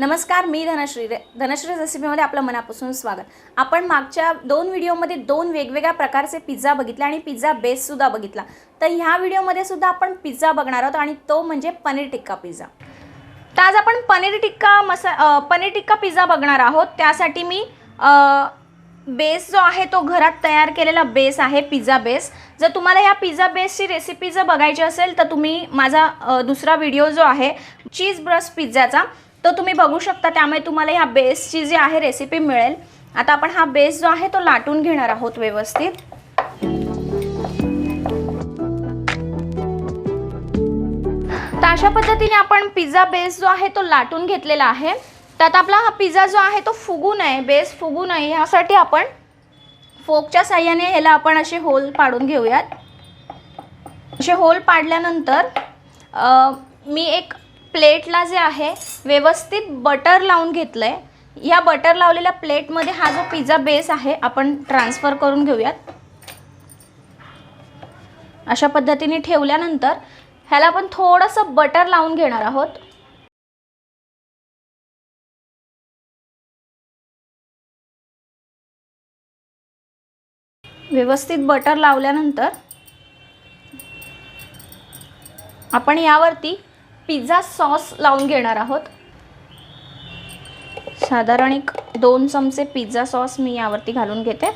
नमस्कार मी धनश्री रे धनश्री रेसिपीमध्ये आपलं मनापासून स्वागत. आपण मागच्या दोन व्हिडिओमध्ये दोन वेगवेगळ्या प्रकारचे पिझ्झा बघितले आणि पिझ्झा बेससुद्धा बघितला. तर ह्या व्हिडिओमध्ये सुद्धा आपण पिझ्झा बघणार आहोत आणि तो म्हणजे पनीर टिक्का पिझ्झा. तर आज आपण पनीर टिक्का मसा पनीर टिक्का पिझ्झा बघणार आहोत. त्यासाठी मी बेस जो आहे तो घरात तयार केलेला बेस आहे पिझ्झा बेस जर तुम्हाला ह्या पिझ्झा बेसची रेसिपी जर बघायची असेल तर तुम्ही माझा दुसरा व्हिडिओ जो आहे चीज ब्रश पिझ्झाचा तो तुम्ही बघू शकता त्यामुळे तुम्हाला ह्या बेसची जी आहे रेसिपी मिळेल. आता आपण हा बेस जो आहे तो लाटून घेणार आहोत व्यवस्थित. तर अशा पद्धतीने आपण पिझ्झा बेस जो आहे तो लाटून घेतलेला आहे. त्यात आपला हा पिझ्झा जो आहे तो फुगू नये बेस फुगू नये ह्यासाठी आपण फोकच्या साह्याने ह्याला आपण असे होल पाडून घेऊयात. असे होल पाडल्यानंतर मी एक प्लेटला जे आहे व्यवस्थित बटर लावून घेतलं आहे या बटर लावलेल्या प्लेटमध्ये हा जो पिझ्झा बेस आहे आपण ट्रान्सफर करून घेऊयात. अशा पद्धतीने ठेवल्यानंतर ह्याला आपण थोडंसं बटर लावून घेणार आहोत. व्यवस्थित बटर लावल्यानंतर आपण यावरती पिझ्झा सॉस लावून घेणार आहोत. साधारण एक दोन चमचे पिझ्झा सॉस मी यावरती घालून घेते.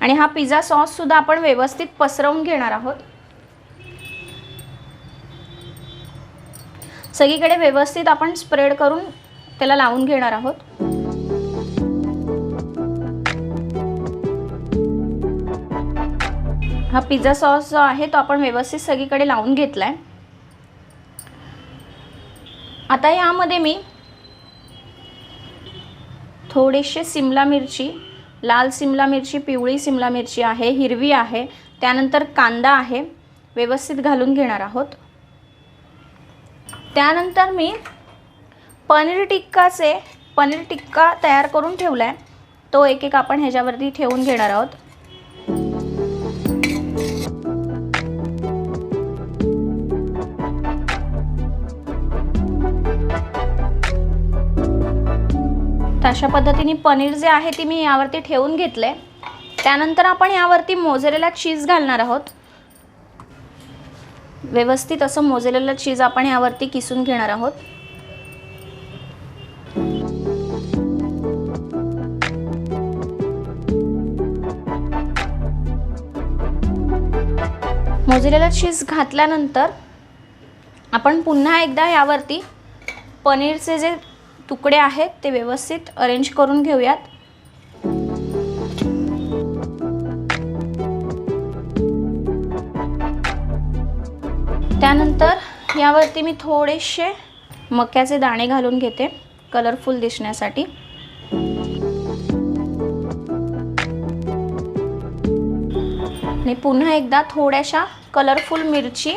आणि हा पिझ्झा सॉससुद्धा आपण व्यवस्थित पसरवून घेणार आहोत. सगळीकडे व्यवस्थित आपण स्प्रेड करून त्याला लावून घेणार आहोत. हा पिझ्झा सॉस जो आहे तो आपण व्यवस्थित सगळीकडे लावून घेतलाय. आता यामध्ये मी थोडीशी सिमला मिरची लाल सिमला मिरची पिवळी सिमला मिरची आहे हिरवी आहे त्यानंतर कांदा आहे व्यवस्थित घालून घेणार आहोत. त्यानंतर मी पनीर टिक्काचे पनीर टिक्का तयार करून ठेवला आहे तो एक एक आपण ह्याच्यावरती ठेवून घेणार आहोत. तर अशा पद्धतीने पनीर जे आहे ते मी यावरती ठेवून घेतले त्यानंतर आपण यावरती मोजरेला चीज घालणार आहोत. व्यवस्थित असं मोजलेलं चीज आपण यावरती किसून घेणार आहोत. मोजलेलं चीज घातल्यानंतर आपण पुन्हा एकदा यावरती पनीरचे जे तुकडे आहेत ते व्यवस्थित अरेंज करून घेऊयात. त्यानंतर यावरती मी थोडेसे मक्याचे दाणे घालून घेते कलरफुल दिसण्यासाठी. आणि पुन्हा एकदा थोड्याशा कलरफुल मिरची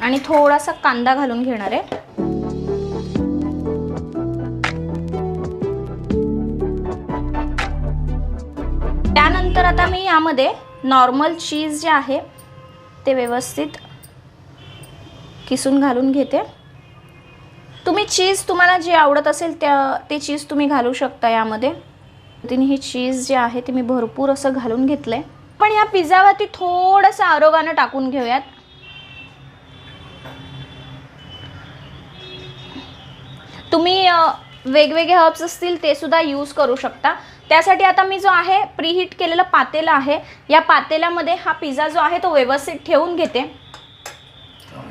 आणि थोडासा कांदा घालून घेणार आहे. त्यानंतर आता मी यामध्ये नॉर्मल चीज जे आहे ते व्यवस्थित किसून घालून घेते. तुम्ही चीज तुम्हाला जे आवडत असेल त्या ते चीज तुम्ही घालू शकता यामध्ये. तिने ही चीज जे आहे ते मी भरपूर असं घालून घेतलं. आहे पण या पिझ्झावरती थोडंसं आरोगानं टाकून घेऊयात. तुम्ही वेगवेगळे हर्ब्स असतील ते सुद्धा यूज करू शकता. त्यासाठी आता मी जो आहे प्रीहीट केलेलं पातेलं आहे या पातेल्यामध्ये हा पिझ्झा जो आहे तो व्यवस्थित ठेवून घेते.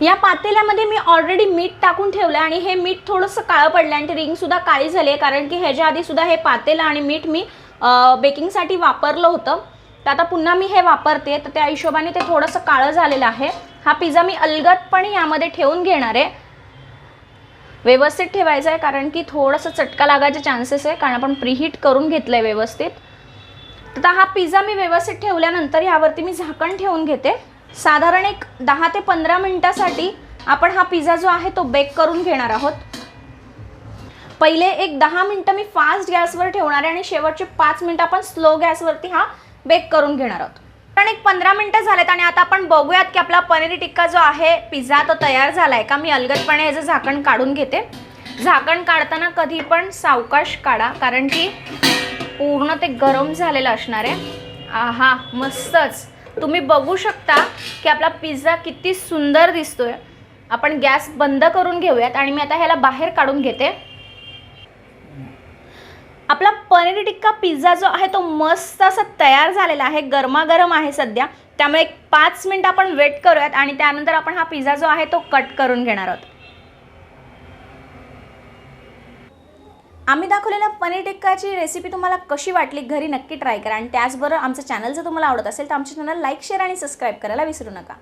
या पातेल्यामध्ये मी ऑलरेडी मीठ टाकून ठेवलं आहे आणि हे मीठ थोडंसं काळं पडलं आणि ते रिंगसुद्धा काळी झाली आहे कारण की ह्याच्या आधीसुद्धा हे पातेलं आणि मीठ मी बेकिंगसाठी वापरलं होतं. तर आता पुन्हा मी हे वापरते. तर त्या हिशोबाने ते थोडंसं काळं झालेलं आहे. हा पिझ्झा मी अलगदपणे यामध्ये ठेवून घेणार आहे. व्यवस्थित ठेवायचं आहे कारण की थोडंसं चटका लागायचे चान्सेस आहे कारण आपण प्रीहीट करून घेतलं आहे व्यवस्थित. तर हा पिझ्झा मी व्यवस्थित ठेवल्यानंतर यावरती मी झाकण ठेवून घेते. साधारण एक दहा ते पंधरा मिनटासाठी आपण हा पिझ्झा जो आहे तो बेक करून घेणार आहोत. पहिले एक दहा मिनटं मी फास्ट गॅसवर ठेवणार आहे आणि शेवटचे पाच मिनटं आपण स्लो गॅसवरती हा बेक करून घेणार आहोत. पण एक पंधरा मिनटं झालेत आणि आता आपण बघूयात की आपला पनीर टिक्का जो आहे पिझ्झा तो तयार झाला आहे का? मी अलगदपणे ह्याचं झाकण काढून घेते. झाकण काढताना कधी पण सावकाश काढा कारण की पूर्ण ते गरम झालेलं असणार आहे. आहा मस्तच. तुम्ही बघू शकता की आपला पिझ्झा किती सुंदर दिसतोय. आपण गॅस बंद करून घेऊयात आणि मी आता ह्याला बाहेर काढून घेते. आपला पनीर टिक्का पिझ्झा जो आहे तो मस्त असा तयार झालेला आहे गरमागरम आहे सध्या. त्यामुळे एक पाच मिनिट आपण वेट करूयात आणि त्यानंतर आपण हा पिझ्झा जो आहे तो कट करून घेणार आहोत. आम्ही दाखवलेल्या पनीर टिक्काची रेसिपी तुम्हाला कशी वाटली घरी नक्की ट्राय करा आणि त्याचबरोबर आमचं चॅनल जर तुम्हाला आवडत असेल तर आमच्या चॅनल लाईक शेअर आणि सबस्क्राईब करायला विसरू नका.